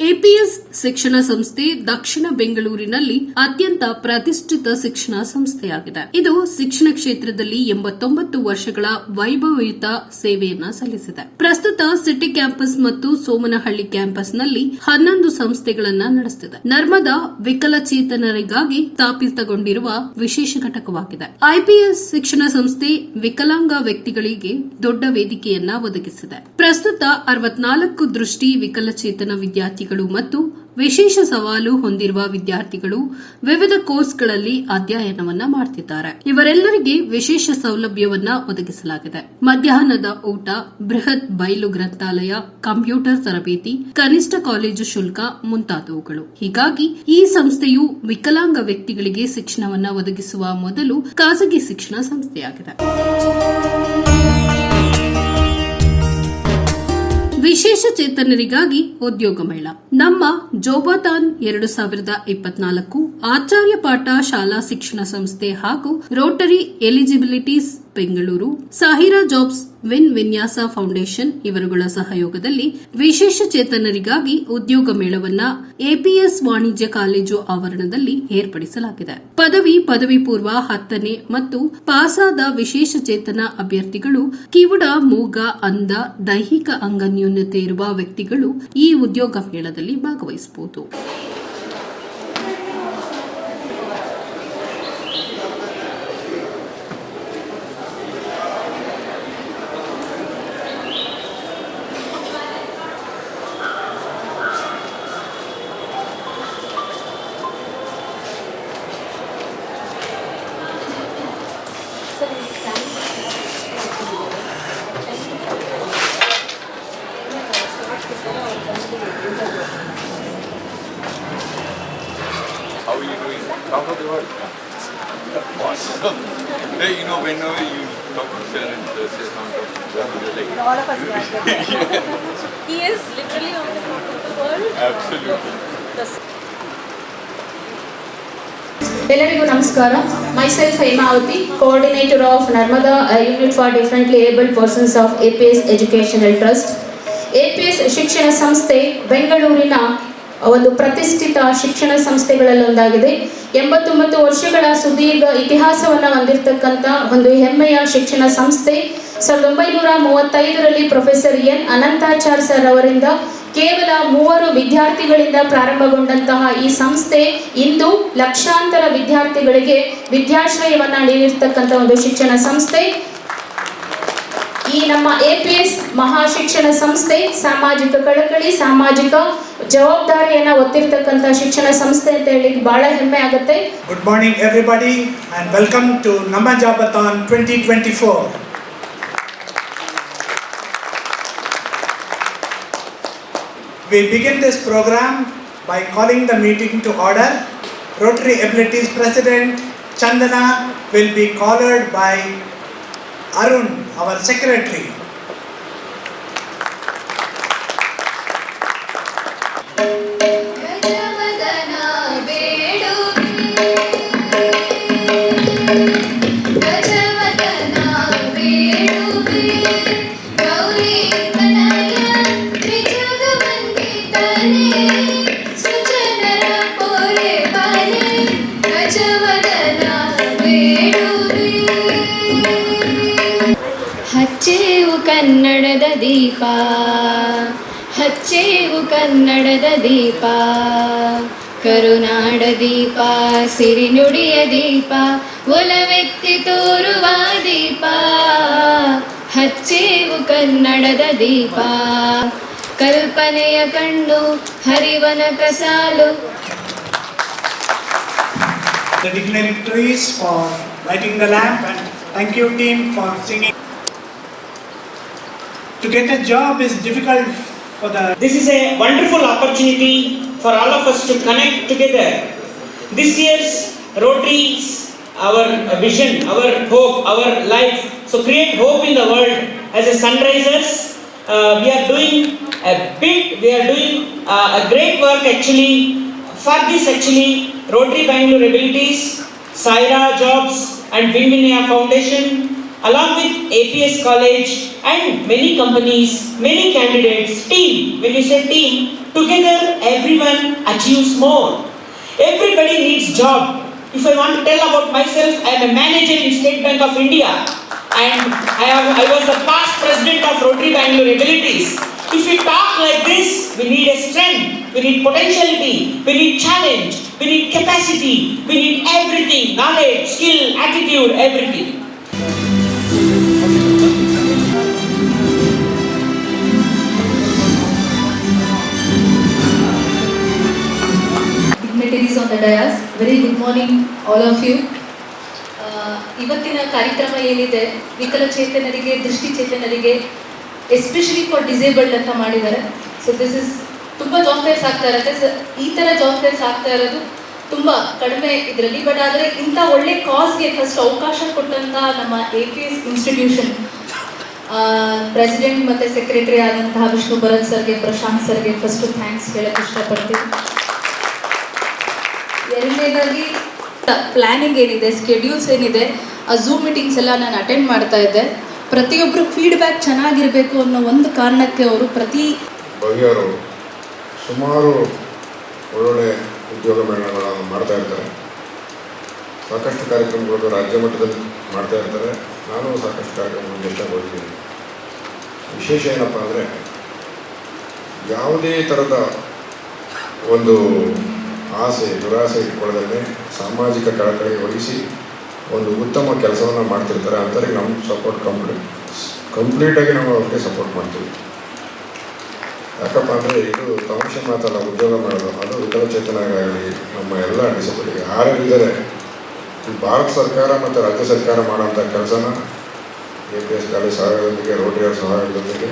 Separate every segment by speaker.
Speaker 1: APS ಶಿಕ್ಷಣ ಸಂಸ್ಥೆ ದಕ್ಷಿಣ ಬೆಂಗಳೂರಿನಲ್ಲಿ ಅತ್ಯಂತ ಪ್ರತಿಷ್ಠಿತ ಶಿಕ್ಷಣ ಸಂಸ್ಥೆಯಾಗಿದೆ. ಇದು ಶಿಕ್ಷಣ ಕ್ಷೇತ್ರದಲ್ಲಿ ಎಂಬತ್ತೊಂಬತ್ತು ವರ್ಷಗಳ ವೈಭವಯುತ ಸೇವೆಯನ್ನ ಸಲ್ಲಿಸಿದೆ. ಪ್ರಸ್ತುತ ಸಿಟಿ ಕ್ಯಾಂಪಸ್ ಮತ್ತು ಸೋಮನಹಳ್ಳಿ ಕ್ಯಾಂಪಸ್ನಲ್ಲಿ ಹನ್ನೊಂದು ಸಂಸ್ಥೆಗಳನ್ನ ನಡೆಸುತ್ತಿದೆ ನರ್ಮದಾ ವಿಕಲಚೇತನರಿಗಾಗಿ ಸ್ಥಾಪಿತಗೊಂಡಿರುವ ವಿಶೇಷ ಘಟಕವಾಗಿದೆ. ಐಪಿಎಸ್ ಶಿಕ್ಷಣ ಸಂಸ್ಥೆ ವಿಕಲಾಂಗ ವ್ಯಕ್ತಿಗಳಿಗೆ ದೊಡ್ಡ ವೇದಿಕೆಯನ್ನ ಒದಗಿಸಿದೆ. ಪ್ರಸ್ತುತ ಅರವತ್ನಾಲ್ಕು ದೃಷ್ಟಿ ವಿಕಲಚೇತನ ವಿದ್ಯಾರ್ಥಿಗಳು ಮತ್ತು ವಿಶೇಷ ಸವಾಲು ಹೊಂದಿರುವ ವಿದ್ಯಾರ್ಥಿಗಳು ವಿವಿಧ ಕೋರ್ಸ್ಗಳಲ್ಲಿ ಅಧ್ಯಯನವನ್ನ ಮಾಡುತ್ತಿದ್ದಾರೆ ಇವರೆಲ್ಲರಿಗೆ ವಿಶೇಷ ಸೌಲಭ್ಯವನ್ನ ಒದಗಿಸಲಾಗಿದೆ. ಮಧ್ಯಾಹ್ನದ ಊಟ, ಬೃಹತ್ ಬಯಲು ಗ್ರಂಥಾಲಯ, ಕಂಪ್ಯೂಟರ್ ತರಬೇತಿ, ಕನಿಷ್ಠ ಕಾಲೇಜು ಶುಲ್ಕ ಮುಂತಾದವುಗಳು. ಹೀಗಾಗಿ ಈ ಸಂಸ್ಥೆಯು ವಿಕಲಾಂಗ ವ್ಯಕ್ತಿಗಳಿಗೆ ಶಿಕ್ಷಣವನ್ನ ಒದಗಿಸುವ ಮೊದಲು ಖಾಸಗಿ ಶಿಕ್ಷಣ ಸಂಸ್ಥೆಯಾಗಿದೆ. ವಿಶೇಷ ಚೇತನರಿಗಾಗಿ ಉದ್ಯೋಗ ಮೇಳ. ನಮ್ಮ ಜೋಬಾತಾನ್ ಎರಡು ಸಾವಿರದ ಇಪ್ಪತ್ನಾಲ್ಕು ಆಚಾರ್ಯ ಪಾಠ ಶಾಲಾ ಶಿಕ್ಷಣ ಸಂಸ್ಥೆ ಹಾಗೂ Rotary eligibilities Bengaluru, Sahira jobs win Vinyasa foundation ಇವರುಗಳ ಸಹಯೋಗದಲ್ಲಿ ವಿಶೇಷ ಚೇತನರಿಗಾಗಿ ಉದ್ಯೋಗ ಮೇಳವನ್ನ ಎಪಿಎಸ್ ವಾಣಿಜ್ಯ ಕಾಲೇಜು ಆವರಣದಲ್ಲಿ ಏರ್ಪಡಿಸಲಾಗಿದೆ. ಪದವಿ ಪದವಿ ಪೂರ್ವ ಹತ್ತನೇ ಮತ್ತು ಪಾಸಾದ ವಿಶೇಷ ಚೇತನ ಅಭ್ಯರ್ಥಿಗಳು ಕಿವುಡ, ಮೂಗ, ಅಂಧ, ದೈಹಿಕ ಅಂಗನ್ಯೂನ್ಯತೆ ಇರುವ ವ್ಯಕ್ತಿಗಳು ಈ ಉದ್ಯೋಗ ಮೇಳದಲ್ಲಿ ಭಾಗವಹಿಸಬಹುದು
Speaker 2: How are you doing? How about the work? Awesome. Hey, you know, whenever you talk to Sir and Sir says something, you're like,
Speaker 3: all of us like that. he is literally on the top of the world.
Speaker 2: absolutely.
Speaker 3: The
Speaker 4: ನಮಸ್ಕಾರ. Myself Hemavathi coordinator of Narmada unit for differently abled persons of A P S educational trust A P S ಶಿಕ್ಷಣ ಸಂಸ್ಥೆ ಬೆಂಗಳೂರಿನ ಒಂದು ಪ್ರತಿಷ್ಠಿತ ಶಿಕ್ಷಣ ಸಂಸ್ಥೆಗಳಲ್ಲೊಂದಾಗಿದೆ ಎಂಬತ್ತೊಂಬತ್ತು ವರ್ಷಗಳ ಸುದೀರ್ಘ ಇತಿಹಾಸವನ್ನು ಹೊಂದಿರತಕ್ಕಂಥ ಒಂದು ಹೆಮ್ಮೆಯ ಶಿಕ್ಷಣ ಸಂಸ್ಥೆ. ಸಾವಿರದ ಒಂಬೈನೂರ ಮೂವತ್ತೈದರಲ್ಲಿ ಪ್ರೊಫೆಸರ್ ಎನ್ ಅನಂತಾಚಾರ್ ಸರ್ ಅವರಿಂದ ಕೇವಲ ಮೂವರು ವಿದ್ಯಾರ್ಥಿಗಳಿಂದ ಪ್ರಾರಂಭಗೊಂಡಂತಹ ಈ ಸಂಸ್ಥೆ ಇಂದು ಲಕ್ಷಾಂತರ ವಿದ್ಯಾರ್ಥಿಗಳಿಗೆ ವಿದ್ಯಾಶ್ರಯವನ್ನ ನೀಡಿರ್ತಕ್ಕಂಥ ಒಂದು ಶಿಕ್ಷಣ ಸಂಸ್ಥೆ ಈ ನಮ್ಮ ಎ ಪಿ ಎಸ್ ಮಹಾಶಿಕ್ಷಣ ಸಂಸ್ಥೆ, ಸಾಮಾಜಿಕ ಕಳಕಳಿ, ಸಾಮಾಜಿಕ ಜವಾಬ್ದಾರಿಯನ್ನ ಒತ್ತಿರ್ತಕ್ಕಂಥ ಶಿಕ್ಷಣ ಸಂಸ್ಥೆ ಅಂತ ಹೇಳಿ ಬಹಳ ಹೆಮ್ಮೆ ಆಗುತ್ತೆ
Speaker 5: ಗುಡ್ ಮಾರ್ನಿಂಗ್ ಎವ್ರಿಬಾಡಿ ಟು ನಮ್ಮ ಜಾಬಾನ್ twenty twenty 2024. We begin this program by calling the meeting to order. Rotary Abilities President Chandana will be collared by Arun, our Secretary.
Speaker 6: ದೀಪ, ಹಚ್ಚೇವು ಕನ್ನಡದ ದೀಪ, ಕರುನಾಡ ದೀಪ, ಸಿರಿನುಡಿಯ ದೀಪ, ಒಲವೆತ್ತಿ ತೋರುವ ದೀಪ, ಹಚ್ಚೇವು ಕನ್ನಡದ ದೀಪ, ಕಲ್ಪನೆಯ ಕಣ್ಣು, ಹರಿವನ ಕಸಾಲು
Speaker 5: The dignitaries for lighting the lamp and thank you team for singing. To get a job is difficult for the
Speaker 7: This is a wonderful opportunity for all of us to connect together. This year's Rotaries, our vision, our hope, our life. So create hope in the world as a sunrisers. Uh, we are doing a big, we are doing uh, a great work actually. For this actually, Rotary Bangalore Abilities, Saira Jobs and Winminia Foundation along with APS College and many companies, many candidates, team, when you say team, together everyone achieves more. Everybody needs job. If I want to tell about myself, I am a manager in State Bank of India and I, have, I was the past president of Rotary Bangalore Abilities. If we talk like this, we need a strength, we need potentiality, we need challenge, we need capacity, we need everything, knowledge, skill, attitude, everything.
Speaker 8: Dais. Good morning all of you ಇವತ್ತಿನ ಕಾರ್ಯಕ್ರಮ ಏನಿದೆ? ವಿಕಲಚೇತನರಿಗೆ, ದೃಷ್ಟಿಚೇತನರಿಗೆ especially for disabled ಅಂತ ಮಾಡಿದ್ದಾರೆ. So this is ತುಂಬ jobs ಆಗ್ತಾ ಇರುತ್ತೆ. So ಈ ಥರ ಜಾಬ್ಸ್ ಆಗ್ತಾ ಇರೋದು ತುಂಬ ಕಡಿಮೆ ಇದರಲ್ಲಿ. ಬಟ್ ಆದರೆ ಇಂಥ ಒಳ್ಳೆ ಕಾಸ್ಗೆ ಫಸ್ಟ್ ಅವಕಾಶ ಕೊಟ್ಟಂಥ ನಮ್ಮ A P S institution president ಮತ್ತು ಸೆಕ್ರೆಟರಿ ಆದಂತಹ ವಿಷ್ಣು ಭರತ್ ಸರ್ಗೆ, ಪ್ರಶಾಂತ್ ಸರ್ಗೆ ಫಸ್ಟು ಥ್ಯಾಂಕ್ಸ್ ಹೇಳಕ್ಕೆ ಇಷ್ಟಪಡ್ತೀನಿ. ಎರಡನೇದಾಗಿ ಪ್ಲ್ಯಾನಿಂಗ್ ಏನಿದೆ ಸ್ಕೆಡ್ಯೂಲ್ಸ್ ಏನಿದೆ ಆ ಝೂಮ್ ಮೀಟಿಂಗ್ಸ್ ಎಲ್ಲ ನಾನು ಅಟೆಂಡ್ ಮಾಡ್ತಾ ಇದ್ದೆ. ಪ್ರತಿಯೊಬ್ಬರು ಫೀಡ್ಬ್ಯಾಕ್ ಚೆನ್ನಾಗಿರಬೇಕು ಅನ್ನೋ ಒಂದು ಕಾರಣಕ್ಕೆ ಅವರು ಪ್ರತಿ
Speaker 9: ಬಗೆಯವರು ಸುಮಾರು ಒಳ್ಳೊಳ್ಳೆ ಉದ್ಯೋಗ ಮೇಳಗಳನ್ನು ಮಾಡ್ತಾ ಇರ್ತಾರೆ. ಸಾಕಷ್ಟು ಕಾರ್ಯಕ್ರಮಗಳು ರಾಜ್ಯ ಮಟ್ಟದಲ್ಲಿ ಮಾಡ್ತಾ ಇರ್ತಾರೆ. ನಾನು ಸಾಕಷ್ಟು ಮುಂದೆ ಹೋಗ್ತೀನಿ ವಿಶೇಷ ಏನಪ್ಪ ಅಂದರೆ ಯಾವುದೇ ಥರದ ಒಂದು ಆಸೆ, ದುರಾಸೆ ಇಟ್ಕೊಳ್ಳೋದನ್ನೇ ಸಾಮಾಜಿಕ ಕಳಕಳಿ ವಹಿಸಿ ಒಂದು ಉತ್ತಮ ಕೆಲಸವನ್ನು ಮಾಡ್ತಿರ್ತಾರೆ. ಅಂಥವ್ರಿಗೆ ನಮ್ಮ ಸಪೋರ್ಟ್ ಕಂಪ್ಲೀಟ್ ಕಂಪ್ಲೀಟಾಗಿ ನಾವು ಅವ್ರಿಗೆ ಸಪೋರ್ಟ್ ಮಾಡ್ತೀವಿ. ಯಾಕಪ್ಪ ಅಂದರೆ ಇದು ತಮಾಷೆ ಮಾತಲ್ಲ, ಉದ್ಯೋಗ ಮಾಡೋದು. ಅದು ವಿಕಲಚೇತನರಾಗಲಿ, ನಮ್ಮ ಎಲ್ಲ ಡಿಸಬಿಲಿಟಿ ಈ ಭಾರತ ಸರ್ಕಾರ ಮತ್ತು ರಾಜ್ಯ ಸರ್ಕಾರ ಮಾಡೋಂಥ ಕೆಲಸನ ಎ ಪಿ ಎಸ್ ಕಾಲೇಜ್ ಸಹಯೋಗದೊಂದಿಗೆ ರೋಟಿಯವ್ರ ಸಹಯೋಗದೊಂದಿಗೆ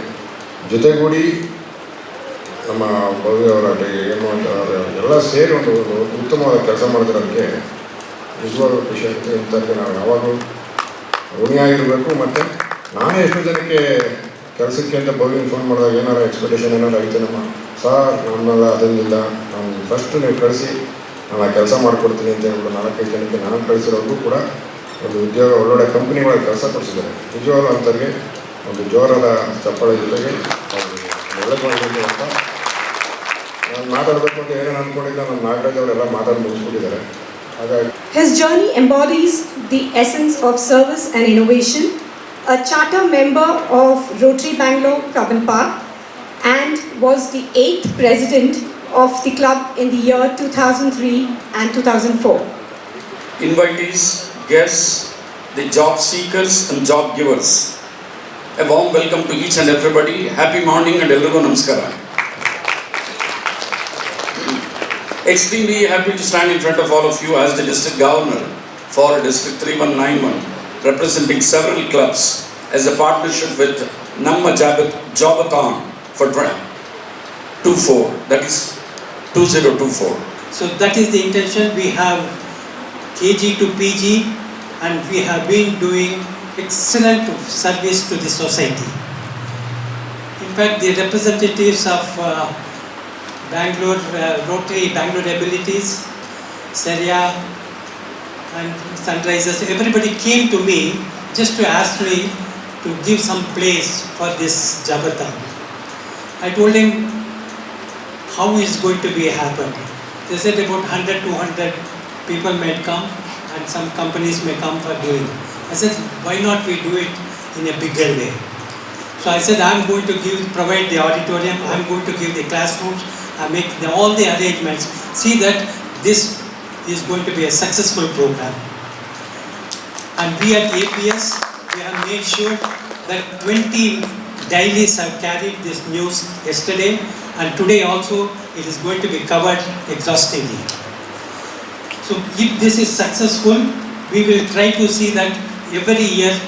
Speaker 9: ಜೊತೆಗೂಡಿ ನಮ್ಮ ಭವ್ಯ ಅವರಾಗಲಿ ಏನು ಅಂತ ಎಲ್ಲ ಸೇರಿ ಒಂದು ಉತ್ತಮವಾದ ಕೆಲಸ ಮಾಡೋದ್ರಲ್ಲಿ ನಿಜವಾದ ಖುಷಿ ಆಗುತ್ತೆ ಇಂಥದ್ದು ನಾವು ಯಾವಾಗಲೂ ಋಣಿಯಾಗಿರಬೇಕು. ಮತ್ತು ನಾನೇ ಎಷ್ಟು ಜನಕ್ಕೆ ಕೆಲಸಕ್ಕೆ ಅಂತ ಭವ್ಯನ ಫೋನ್ ಮಾಡಿದಾಗ ಏನಾರು ಎಕ್ಸ್ಪೆಕ್ಟೇಷನ್ ಏನಾರು ಐತೆ ನಮ್ಮ ಸಾರ್ ನಮ್ಮೆಲ್ಲ ಅದನ್ನಿಲ್ಲ ನಾನು ಫಸ್ಟ್ ನೀವು ಕಳಿಸಿ, ನಾನು ಆ ಕೆಲಸ ಮಾಡಿಕೊಡ್ತೀನಿ ಅಂತ ಹೇಳ್ಬಿಟ್ಟು ನಾಲ್ಕೈದು ಜನಕ್ಕೆ ನಾನು ಕಳಿಸಿರೋರ್ಗೂ ಕೂಡ ಒಂದು ಉದ್ಯೋಗ, ಒಳ್ಳೊಳ್ಳೆ ಕಂಪ್ನಿಗಳ ಕೆಲಸ ಕೊಡಿಸಿದ್ದಾರೆ. ನಿಜವಾಗ್ಲೂ ಅಂಥವ್ರಿಗೆ ಒಂದು ಜೋರಾದ ಚಪ್ಪಾಳೆ ಜೊತೆಗೆ ಒಳ್ಳೆ ಅಂತ ನಾನು ಮಾತಾಡಬೇಕು ಅಂತ ಏನೇನು ಅಂದ್ಕೊಂಡಿಲ್ಲ ನಮ್ಮ ನಾಗರಾಜ್ ಅವರೆಲ್ಲ ಮಾತಾಡಿ ಮುಗಿಸ್ಬಿಟ್ಟಿದ್ದಾರೆ ಹಾಗಾಗಿ
Speaker 10: His journey embodies the essence of service and innovation. A charter member of Rotary Bangalore Club and Park and was the eighth president of the club in the year 2003 and 2004.
Speaker 11: invitees, guests, the job seekers and job givers. A warm welcome to each and everybody. Happy morning and elrigo namaskara. Extremely happy to stand in front of all of you as the district governor for District 3191, representing several clubs as a partnership with Namma Jobathon for 24, that is 2024.
Speaker 12: So that is the intention. We have KG to PG and we have been doing excellent service to the society. In fact, the representatives of uh, Bangalore uh, Rotary, Bangalore Abilities, Seria and Sunrisers, everybody came to me just to ask me to give some place for this Jabatan. I told him how is going to be happen. They said about 100, 200 people may come and some companies may come for doing. I said, why not we do it in a bigger way? So I said, I'm going to give, provide the auditorium, I'm going to give the classrooms, I make the, all the arrangements. See that this is going to be a successful program. And we at APS, we have made sure that 20 dailies have carried this news yesterday and today also it is going to be covered exhaustively. So if this is successful, we will try to see that every year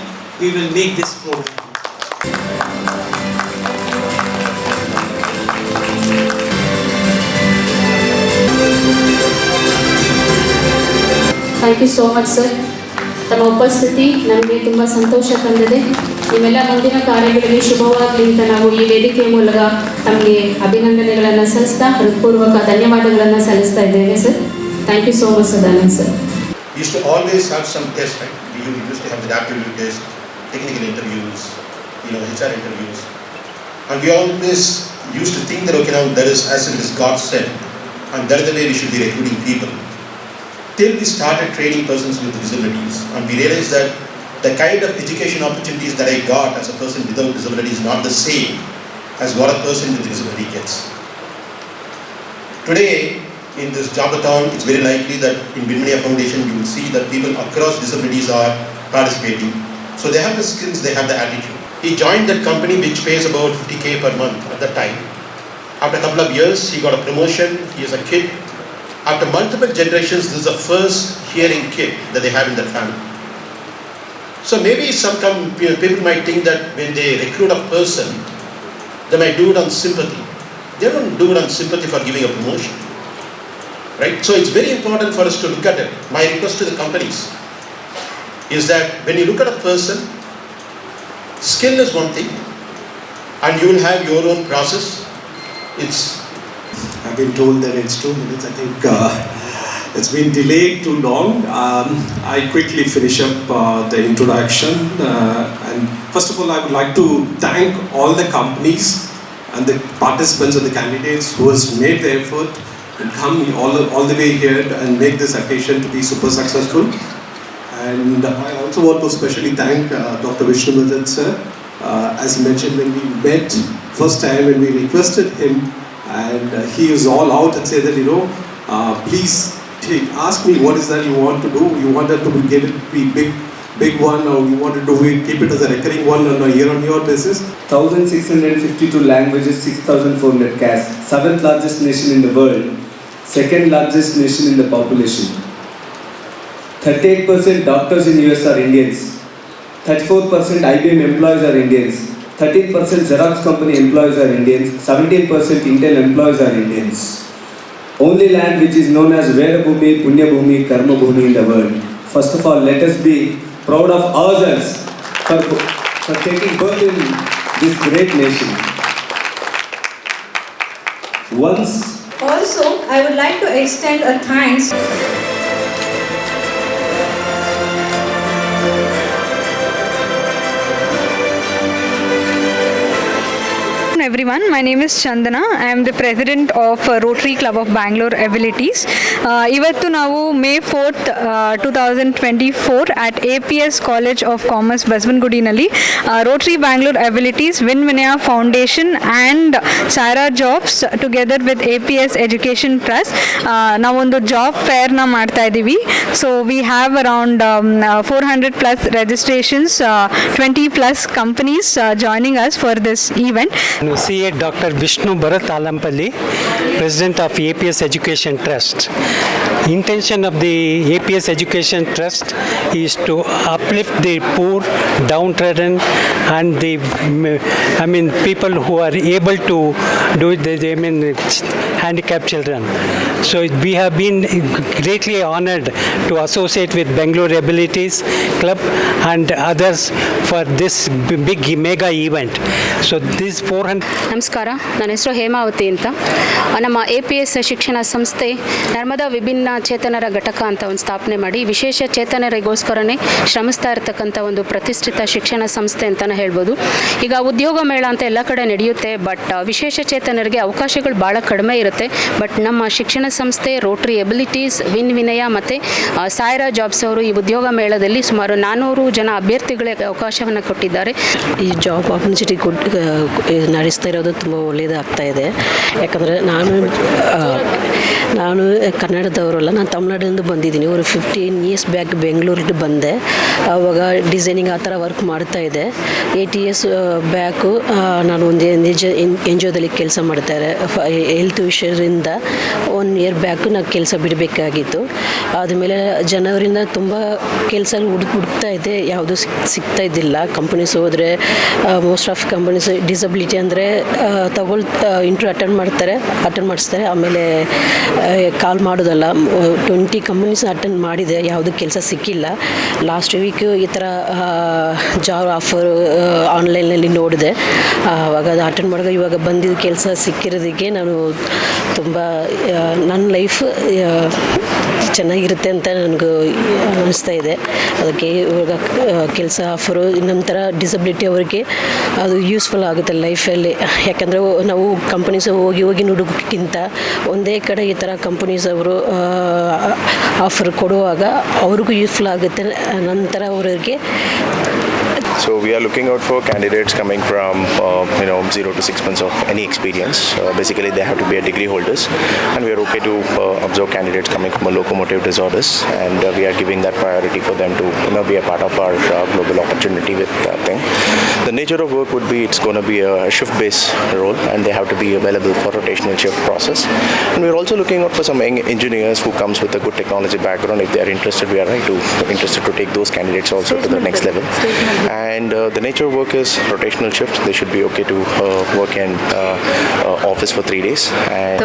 Speaker 12: we will make this program.
Speaker 4: Thank you so much sir ತಮ್ಮ ಉಪಸ್ಥಿತಿ ನಮಗೆ ತುಂಬ ಸಂತೋಷ ತಂದಿದೆ ನಿಮ್ಮೆಲ್ಲ ಮುಂದಿನ ಕಾರ್ಯಗಳಿಗೆ ಶುಭವಾಗಲಿ ಅಂತ ನಾವು ಈ ವೇದಿಕೆಯ ಮೂಲಕ ತಮಗೆ ಅಭಿನಂದನೆಗಳನ್ನು ಸಲ್ಲಿಸ್ತಾ ಹೃತ್ಪೂರ್ವಕ ಧನ್ಯವಾದಗಳನ್ನು ಸಲ್ಲಿಸ್ತಾ ಇದ್ದೇವೆ sir thank you so much Sadanand sir
Speaker 13: used to always have some test, right? We used to have the aptitude test, technical interviews, you know, HR interviews. And we always used to think that, okay, now there is as it is God sent, and that is the way we should be recruiting people. Till we started training persons with disabilities, and we realized that the kind of education opportunities that I got as a person without disability is not the same as what a person with disability gets. Today, in this jobathon, it's very likely that in Binmania Foundation, you will see that people across disabilities are participating. So they have the skills, they have the attitude. He joined that company which pays about 50k per month at that time. After a couple of years, he got a promotion, he is a kid. After multiple generations, this is the first hearing kid that they have in their family. So maybe some people might think that when they recruit a person, they might do it on sympathy. They don't do it on sympathy for giving a promotion. Right? So it's very important for us to look at it. My request to the companies is that when you look at a person, skill is one thing, and you will have your own process. It's
Speaker 14: I've been told that it's two minutes. I think uh, it's been delayed too long. Um, I quickly finish up uh, the introduction. Uh, and first of all, I would like to thank all the companies and the participants and the candidates who has made the effort and come all, all the way here and make this occasion to be super successful. And I also want to especially thank uh, Dr. Vishnuvardhan sir. Uh, as mentioned, when we met first time when we requested him, and uh, he is all out and say that you know, uh, please take, ask me what is that you want to do. You want that to be get it be big, big one, or you want to do it, keep it as a recurring one on a year-on-year basis.
Speaker 15: 1652 languages, 6400 castes, seventh largest nation in the world, second largest nation in the population. 38% doctors in US are Indians, 34% IBM employees are Indians, 13% Xerox company employees are Indians, 17% Intel employees are Indians. Only land which is known as Veda Bhumi, Punya Bhumi, Karma Bhumi in the world. First of all, let us be proud of ourselves for, for taking birth in this great nation. Once
Speaker 10: Also, I would like to extend a thanks.
Speaker 16: Everyone. My name is Chandana. I am the president of uh, Rotary Club of Bangalore Abilities. Uh, ಇವತ್ತು ನಾವು May fourth two thousand twenty four at A P S college of commerce ಬಸವನಗುಡಿನಲ್ಲಿ Rotary Bangalore abilities win Vinaya foundation and Sara jobs together with A P S education trust ನಾವೊಂದು job ಫೇರ್ನ ಮಾಡ್ತಾ ಇದ್ದೀವಿ so we have around four hundred plus registrations twenty plus companies joining us for
Speaker 17: this event a doctor Vishnu Bharath Alampalli President of A P S education trust intention of the APS Education Trust is to uplift the poor, downtrodden, and the I mean people who are able to do it. I mean handicapped children. So we have been greatly honored to associate with Bangalore Abilities Club and others for this big mega event. So this 400.
Speaker 18: ನಮಸ್ಕಾರ ನನ್ನ ಹೆಸರು ಹೇಮಾವತಿ ಅಂತ ನಮ್ಮ A P S ಶಿಕ್ಷಣ ಸಂಸ್ಥೆ ನರ್ಮದಾ ವಿಭಿನ್ನ ಚೇತನರ ಘಟಕ ಅಂತ ಒಂದು ಸ್ಥಾಪನೆ ಮಾಡಿ ವಿಶೇಷ ಚೇತನರಿಗೋಸ್ಕರನೇ ಶ್ರಮಿಸ್ತಾ ಇರತಕ್ಕಂಥ ಒಂದು ಪ್ರತಿಷ್ಠಿತ ಶಿಕ್ಷಣ ಸಂಸ್ಥೆ ಅಂತಲೇ ಹೇಳ್ಬೋದು. ಈಗ ಉದ್ಯೋಗ ಮೇಳ ಅಂತ ಎಲ್ಲ ಕಡೆ ನಡೆಯುತ್ತೆ ಬಟ್ ವಿಶೇಷ ಚೇತನರಿಗೆ ಅವಕಾಶಗಳು ಭಾಳ ಕಡಿಮೆ ಇರುತ್ತೆ. ಬಟ್ ನಮ್ಮ ಶಿಕ್ಷಣ ಸಂಸ್ಥೆ ರೋಟ್ರಿ ಎಬಿಲಿಟೀಸ್, ವಿನ್ ವಿನಯ ಮತ್ತು ಸಾಯರಾ ಜಾಬ್ಸ್ ಅವರು ಈ ಉದ್ಯೋಗ ಮೇಳದಲ್ಲಿ ಸುಮಾರು ನಾನ್ನೂರು ಜನ ಅಭ್ಯರ್ಥಿಗಳಿಗೆ ಅವಕಾಶವನ್ನು ಕೊಟ್ಟಿದ್ದಾರೆ.
Speaker 19: ಈ ಜಾಬ್ ಆಪರ್ಚುನಿಟಿ ಗುಡ್ ನಡೆಸ್ತಾ ಇರೋದು ತುಂಬ ಒಳ್ಳೆಯದಾಗ್ತಾ ಇದೆ. ಯಾಕಂದರೆ ನಾನು Uh, ನಾನು ಕನ್ನಡದವರಲ್ಲ, ನಾನು ತಮಿಳ್ನಾಡಿಂದ ಬಂದಿದ್ದೀನಿ. ಒಂದು ಫಿಫ್ಟೀನ್ ಇಯರ್ಸ್ ಬ್ಯಾಕ್ ಬೆಂಗಳೂರಿಗೆ ಬಂದೆ. ಆವಾಗ ಡಿಸೈನಿಂಗ್ ಆ ಥರ ವರ್ಕ್ ಮಾಡ್ತಾ ಇದ್ದೆ. ಏಯ್ಟ್ ಇಯರ್ಸ್ ಬ್ಯಾಕು ನಾನು ಒಂದು ನಿಜ ಎನ್ ಜಿ ಒದಲ್ಲಿ ಕೆಲಸ ಮಾಡ್ತಾರೆ. ಹೆಲ್ತ್ ವಿಷಯದಿಂದ ಒನ್ ಇಯರ್ ಬ್ಯಾಕು ನಾನು ಕೆಲಸ ಬಿಡಬೇಕಾಗಿತ್ತು. ಆದಮೇಲೆ ಜನವರಿಂದ ತುಂಬ ಕೆಲಸ ಹುಡುಕ್ ಹುಡುಕ್ತಾ ಇದ್ದೆ. ಯಾವುದೂ ಸಿಗ್ತಾ ಇದ್ದಿಲ್ಲ. ಕಂಪನೀಸ್ ಹೋದರೆ ಮೋಸ್ಟ್ ಆಫ್ ಕಂಪನೀಸ್ ಡಿಸಬಿಲಿಟಿ ಅಂದರೆ ತಗೊಳ್ ಇಂಟ್ರ್ಯೂ ಅಟೆಂಡ್ ಮಾಡ್ತಾರೆ ಅಟೆಂಡ್ ಮಾಡಿಸ್ತಾರೆ. ಆಮೇಲೆ ಕಾಲ್ ಮಾಡೋದಲ್ಲ. ಟ್ವೆಂಟಿ ಕಂಪನೀಸ್ ಅಟೆಂಡ್ ಮಾಡಿದೆ. ಯಾವುದೂ ಕೆಲಸ ಸಿಕ್ಕಿಲ್ಲ. ಲಾಸ್ಟ್ ವೀಕ್ ಈ ಥರ ಜಾಬ್ ಆಫರ್ ಆನ್ಲೈನಲ್ಲಿ ನೋಡಿದೆ. ಆವಾಗ ಅದು ಅಟೆಂಡ್ ಮಾಡಿದಾಗ ಇವಾಗ ಬಂದಿದ್ದ ಕೆಲಸ ಸಿಕ್ಕಿರೋದಕ್ಕೆ ನಾನು ತುಂಬ ನನ್ನ ಲೈಫ್ ಚೆನ್ನಾಗಿರುತ್ತೆ ಅಂತ ನನಗೂ ಅನ್ನಿಸ್ತಾ ಇದೆ. ಅದಕ್ಕೆ ಇವಾಗ ಕೆಲಸ ಆಫರು ನಂತರ ಡಿಸಬಿಲಿಟಿ ಅವರಿಗೆ ಅದು ಯೂಸ್ಫುಲ್ ಆಗುತ್ತೆ ಲೈಫಲ್ಲಿ ಯಾಕಂದರೆ ನಾವು ಕಂಪನೀಸ್ ಹೋಗಿ ಹೋಗಿ ನುಡುಗಕ್ಕಿಂತ ಒಂದೇ ಕಡೆ ಈ ಥರ ಕಂಪನೀಸ್ ಅವರು ಆಫರ್ ಕೊಡುವಾಗ ಅವ್ರಿಗೂ ಯೂಸ್ಫುಲ್ ಆಗುತ್ತೆ, ನಂತರ ಅವರಿಗೆ
Speaker 20: So we are looking out for candidates coming from uh, you know zero to six months of any experience. Uh, basically, they have to be a degree holders, and we are okay to uh, observe candidates coming from a locomotive disorders, and uh, we are giving that priority for them to you know be a part of our uh, global opportunity with that thing. The nature of work would be it's going to be a shift-based role, and they have to be available for rotational shift process. And we are also looking out for some engineers who comes with a good technology background. If they are interested, we are right to interested to take those candidates also to the next level. And uh, the nature of work is rotational shift. They should be okay to uh, work in uh, uh, office for three days. And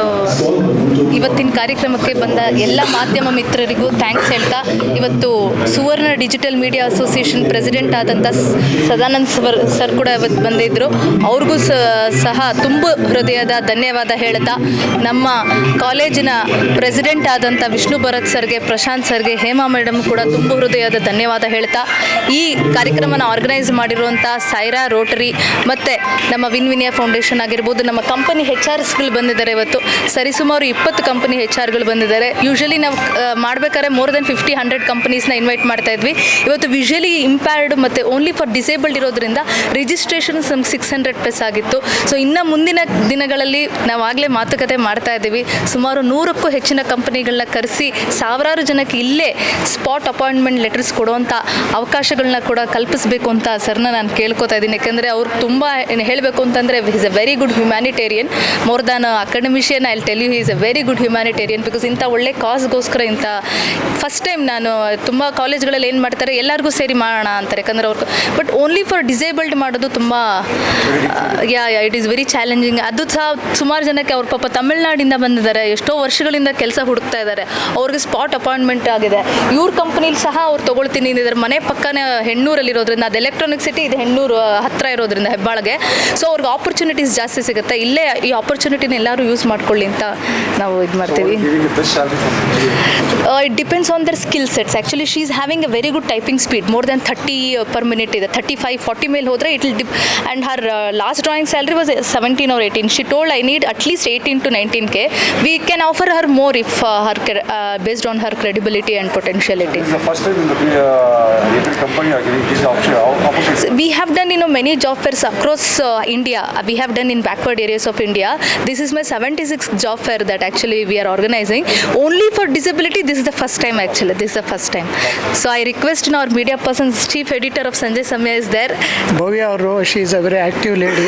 Speaker 3: ಇವತ್ತಿನ ಕಾರ್ಯಕ್ರಮಕ್ಕೆ ಬಂದ ಎಲ್ಲ ಮಾಧ್ಯಮ ಮಿತ್ರರಿಗೂ thanks ಹೇಳ್ತಾ ಇವತ್ತು Suvarna digital media association president ಆದಂಥ Sadanand sir sir ಕೂಡ ಇವತ್ತು ಬಂದಿದ್ದರು ಅವ್ರಿಗೂ ಸಹ ತುಂಬ ಹೃದಯದ ಧನ್ಯವಾದ ಹೇಳ್ತಾ ನಮ್ಮ ಕಾಲೇಜಿನ ಪ್ರೆಸಿಡೆಂಟ್ ಆದಂಥ ವಿಷ್ಣು ಭರತ್ ಸರ್ಗೆ ಪ್ರಶಾಂತ್ ಸರ್ಗೆ ಹೇಮಾ ಮೇಡಮ್ ಕೂಡ ತುಂಬ ಹೃದಯದ ಧನ್ಯವಾದ ಹೇಳ್ತಾ ಈ ಕಾರ್ಯಕ್ರಮನ ಆರ್ಗನೈಸ್ ಮಾಡಿರುವಂಥ ಸೈರಾ ರೋಟರಿ ಮತ್ತೆ ನಮ್ಮ ವಿನ್ ವಿನಿಯಾ ಫೌಂಡೇಶನ್ ಆಗಿರ್ಬೋದು, ನಮ್ಮ ಕಂಪನಿ ಹೆಚ್ ಆರ್ಸ್ಗಳು ಬಂದಿದ್ದಾರೆ ಇವತ್ತು. ಸರಿಸುಮಾರು ಇಪ್ಪತ್ತು ಕಂಪನಿ ಹೆಚ್ ಆರ್ಗಳು ಬಂದಿದ್ದಾರೆ. ಯೂಶಲಿ ನಾವು ಮಾಡಬೇಕಾದ್ರೆ ಮೋರ್ ದೆನ್ ಫಿಫ್ಟಿ ಹಂಡ್ರೆಡ್ ಕಂಪನೀಸ್ನ ಇನ್ವೈಟ್ ಮಾಡ್ತಾ ಇದ್ವಿ. ಇವತ್ತು ವಿಷುವಲಿ ಇಂಪ್ಯಾರ್ಡ್ ಮತ್ತೆ ಓನ್ಲಿ ಫಾರ್ ಡಿಸೇಬಲ್ಡ್ ಇರೋದ್ರಿಂದ ರಿಜಿಸ್ಟ್ರೇಷನ್ ನಮ್ಗೆ ಸಿಕ್ಸ್ ಹಂಡ್ರೆಡ್ ಪ್ಲಸ್ ಆಗಿತ್ತು. ಸೊ ಇನ್ನು ಮುಂದಿನ ದಿನಗಳಲ್ಲಿ ನಾವು ಆಗಲೇ ಮಾತುಕತೆ ಮಾಡ್ತಾ ಇದ್ದೀವಿ. ಸುಮಾರು ನೂರಕ್ಕೂ ಹೆಚ್ಚಿನ ಕಂಪನಿಗಳನ್ನ ಕರೆಸಿ ಸಾವಿರಾರು ಜನಕ್ಕೆ ಇಲ್ಲೇ ಸ್ಪಾಟ್ ಅಪಾಯಿಂಟ್ಮೆಂಟ್ ಲೆಟರ್ಸ್ ಕೊಡುವಂಥ ಅವಕಾಶಗಳನ್ನ ಕೂಡ ಕಲ್ಪಿಸಬೇಕು ಅಂತ ಸರ್ನ ನಾನು ಕೇಳ್ಕೊತಾ ಇದ್ದೀನಿ. ಯಾಕಂದರೆ ಅವ್ರು ತುಂಬ ಹೇಳಬೇಕು ಅಂತಂದರೆ is a very good humanitarian more than academician I tell you is a very good humanitarian because ಇಂಥ ಒಳ್ಳೆ ಕಾಸ್ಗೋಸ್ಕರ ಇಂಥ ಫಸ್ಟ್ ಟೈಮ್ ನಾನು ತುಂಬ ಕಾಲೇಜ್ಗಳಲ್ಲಿ ಏನು ಮಾಡ್ತಾರೆ, ಎಲ್ಲರಿಗೂ ಸೇರಿ ಮಾಡೋಣ ಅಂತಾರೆ. ಯಾಕಂದರೆ ಅವ್ರು ಬಟ್ ಓನ್ಲಿ ಫಾರ್ ಡಿಸೇಬಲ್ಡ್ ಮಾಡೋದು ತುಂಬ yeah yeah it is very challenging ಅದು ಸಹ ಸುಮಾರು ಜನಕ್ಕೆ ಅವ್ರ ಪಾಪ ತಮಿಳ್ನಾಡಿಂದ ಬಂದಿದ್ದಾರೆ. ಎಷ್ಟೋ ವರ್ಷಗಳಿಂದ ಕೆಲಸ ಹುಡುಕ್ತಾ ಇದ್ದಾರೆ. ಅವ್ರಿಗೆ ಸ್ಪಾಟ್ ಅಪಾಯಿಂಟ್ಮೆಂಟ್ ಆಗಿದೆ. ಇವ್ರ ಕಂಪ್ನಿಲಿ ಸಹ ಅವ್ರು ತೊಗೊಳ್ತೀನಿ ಅಂದಿದ್ದಾರೆ. ಮನೆ ಪಕ್ಕನೇ ಹೆಣ್ಣೂರಲ್ಲಿರೋದ್ರಿಂದ ಅದು ಎಲೆಕ್ಟ್ರಾನಿಕ್ ಸಿಟಿ ಇದು ಹೆಣ್ಣೂರು ಹತ್ತಿರ ಇರೋದ್ರಿಂದ ಹೆಬ್ಬಾಳಿಗೆ. ಸೊ ಅವ್ರಿಗೆ ಆಪರ್ಚುನಿಟೀಸ್ ಜಾಸ್ತಿ ಸಿಗುತ್ತೆ. ಇಲ್ಲೇ ಈ ಆಪರ್ಚುನಿಟಿನ ಎಲ್ಲರೂ ಯೂಸ್ ಮಾಡ್ಕೊಳ್ಳಿ ಅಂತ ನಾವು ಇದು ಮಾಡ್ತೀವಿ. It depends on their skill sets actually she is having a very good typing speed more than thirty per minute ಇದೆ. ಥರ್ಟಿ ಫೈವ್ ಫಾರ್ಟಿ ಮೇಲೆ ಹೋದರೆ it will dip and her last drawing salary was seventeen or eighteen she told I need at least eighteen to nineteen K we can offer her more if her based on
Speaker 21: her credibility and potentiality first time company ಆಗಿದೆ.
Speaker 3: We have done you know many job fairs across uh, India. We have done in backward areas of India. This is my 76th job fair that actually we are organizing. Only for disability, this is the first time actually. This is the first time. So I request in our media person's chief editor of Sanjay Samya is there.
Speaker 22: Bhavya ಅವರು she is a very active lady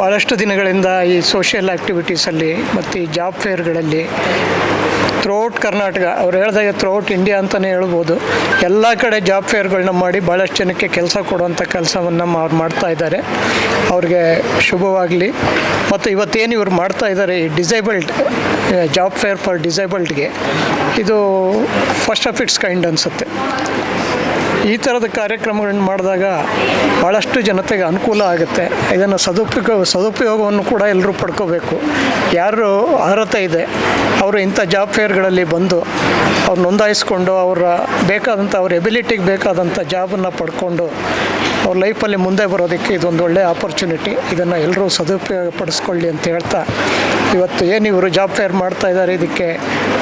Speaker 22: ಭಾಳಷ್ಟು ದಿನಗಳಿಂದ ಈ social ಆ್ಯಕ್ಟಿವಿಟೀಸಲ್ಲಿ ಮತ್ತು ಈ job ಫೇರ್ಗಳಲ್ಲಿ throughout Karnataka, ಅವ್ರು ಹೇಳ್ದಾಗೆ ಥ್ರೂಔಟ್ ಇಂಡಿಯಾ ಅಂತಲೇ ಹೇಳ್ಬೋದು. ಎಲ್ಲ ಕಡೆ ಜಾಬ್ ಫೇರ್ಗಳನ್ನ ಮಾಡಿ ಭಾಳಷ್ಟು ಜನಕ್ಕೆ ಕೆಲಸ ಕೊಡುವಂಥ ಕೆಲಸವನ್ನು ಅವ್ರು ಮಾಡ್ತಾ ಇದ್ದಾರೆ. ಅವ್ರಿಗೆ ಶುಭವಾಗಲಿ. ಮತ್ತು ಇವತ್ತೇನು ಇವ್ರು ಮಾಡ್ತಾ ಇದ್ದಾರೆ ಈ ಡಿಸೇಬಲ್ಡ್ ಜಾಬ್ ಫೇರ್ ಫಾರ್ ಡಿಸೇಬಲ್ಡ್ಗೆ ಇದು ಫಸ್ಟ್ ಆಫ್ ಇಟ್ಸ್ ಕೈಂಡ್ ಅನಿಸುತ್ತೆ. ಈ ಥರದ ಕಾರ್ಯಕ್ರಮಗಳನ್ನು ಮಾಡಿದಾಗ ಭಾಳಷ್ಟು ಜನತೆಗೆ ಅನುಕೂಲ ಆಗುತ್ತೆ. ಇದನ್ನು ಸದುಪಯೋಗ, ಸದುಪಯೋಗವನ್ನು ಕೂಡ ಎಲ್ಲರೂ ಪಡ್ಕೋಬೇಕು. ಯಾರು ಅರ್ಹತೆ ಇದೆ, ಅವರು ಇಂಥ ಜಾಬ್ ಫೇರ್ಗಳಲ್ಲಿ ಬಂದು ಅವ್ರು ನೋಂದಾಯಿಸ್ಕೊಂಡು ಅವರ ಬೇಕಾದಂಥ, ಅವ್ರ ಎಬಿಲಿಟಿಗೆ ಬೇಕಾದಂಥ ಜಾಬನ್ನು ಪಡ್ಕೊಂಡು ಅವ್ರ ಲೈಫಲ್ಲಿ ಮುಂದೆ ಬರೋದಕ್ಕೆ ಇದೊಂದು ಒಳ್ಳೆಯ ಆಪರ್ಚುನಿಟಿ ಇದನ್ನು ಎಲ್ಲರೂ ಸದುಪಯೋಗ ಪಡಿಸ್ಕೊಳ್ಳಿ ಅಂತ ಹೇಳ್ತಾ ಇವತ್ತು ಏನು ಇವರು ಜಾಬ್ ಫೇರ್ ಮಾಡ್ತಾ ಇದ್ದಾರೆ ಇದಕ್ಕೆ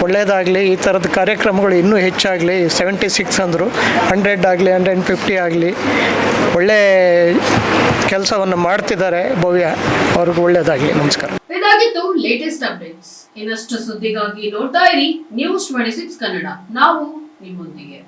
Speaker 22: ಒಳ್ಳೆಯದಾಗಲಿ ಈ ಥರದ ಕಾರ್ಯಕ್ರಮಗಳು ಇನ್ನೂ ಹೆಚ್ಚಾಗಲಿ ಸೆವೆಂಟಿ ಸಿಕ್ಸ್ ಅಂದರು ಹಂಡ್ರೆಡ್ ಆಗಲಿ ಹಂಡ್ರೆಡ್ ಫಿಫ್ಟಿ ಆಗಲಿ, ಒಳ್ಳೆ ಕೆಲಸವನ್ನು ಮಾಡ್ತಿದ್ದಾರೆ ಭವ್ಯ, ಅವ್ರಿಗೂ ಒಳ್ಳೆಯದಾಗಲಿ ನಮಸ್ಕಾರ.
Speaker 23: ಇದಾಗಿತ್ತು ಲೇಟೆಸ್ಟ್ ಅಪ್ಡೇಟ್ಸ್ ಇನ್ನಷ್ಟು ಸುದ್ದಿಗಾಗಿ ನೋಡ್ತಾ ಇರಿ ನ್ಯೂಸ್ ಟ್ವೆಂಟಿ ಸಿಕ್ಸ್ ಕನ್ನಡ. ನಾವು ನಿಮ್ಮೊಂದಿಗೆ.